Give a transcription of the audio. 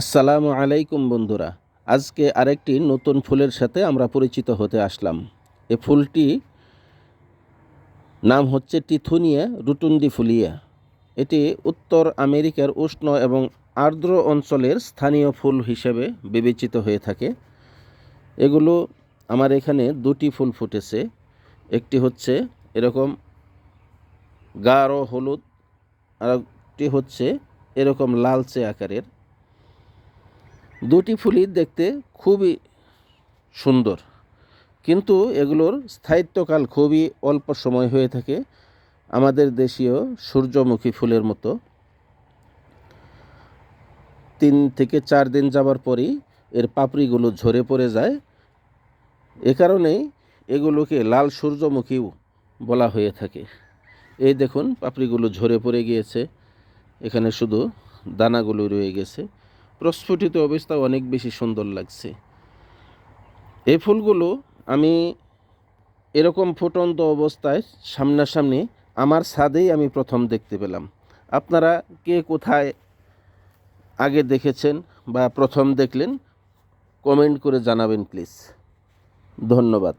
আসসালামু আলাইকুম বন্ধুরা। আজকে আরেকটি নতুন ফুলের সাথে আমরা পরিচিত হতে আসলাম। এ ফুলটি নাম হচ্ছে টিথুনিয়া রুটুন্দি ফুলিয়া। এটি উত্তর আমেরিকার উষ্ণ এবং আর্দ্র অঞ্চলের স্থানীয় ফুল হিসেবে বিবেচিত হয়ে থাকে। এগুলো আমার এখানে দুটি ফুল ফুটেছে। একটি হচ্ছে এরকম গাঢ় হলুদ আর একটি হচ্ছে এরকম লালচে আকারের। দুটি ফুলই দেখতে খুবই সুন্দর। কিন্তু এগুলোর স্থায়িত্বকাল খুবই অল্প সময় হয়ে থাকে আমাদের দেশীয় সূর্যমুখী ফুলের মতো। তিন থেকে চার দিন যাবার পরই এর পাপড়িগুলো ঝরে পড়ে যায়। এ কারণেই এগুলোকে লাল সূর্যমুখীও বলা হয়ে থাকে। এই দেখুন, পাপড়িগুলো ঝরে পড়ে গিয়েছে। এখানে শুধু দানাগুলো রয়ে গেছে। প্রস্ফুটিত অবস্থা অনেক বেশি সুন্দর লাগছে। এই ফুলগুলো আমি এরকম ফুটন্ত অবস্থায় সামনাসামনি আমার ছাদেই আমি প্রথম দেখতে পেলাম। আপনারা কে কোথায় আগে দেখেছেন বা প্রথম দেখলেন, কমেন্ট করে জানাবেন প্লিজ। ধন্যবাদ।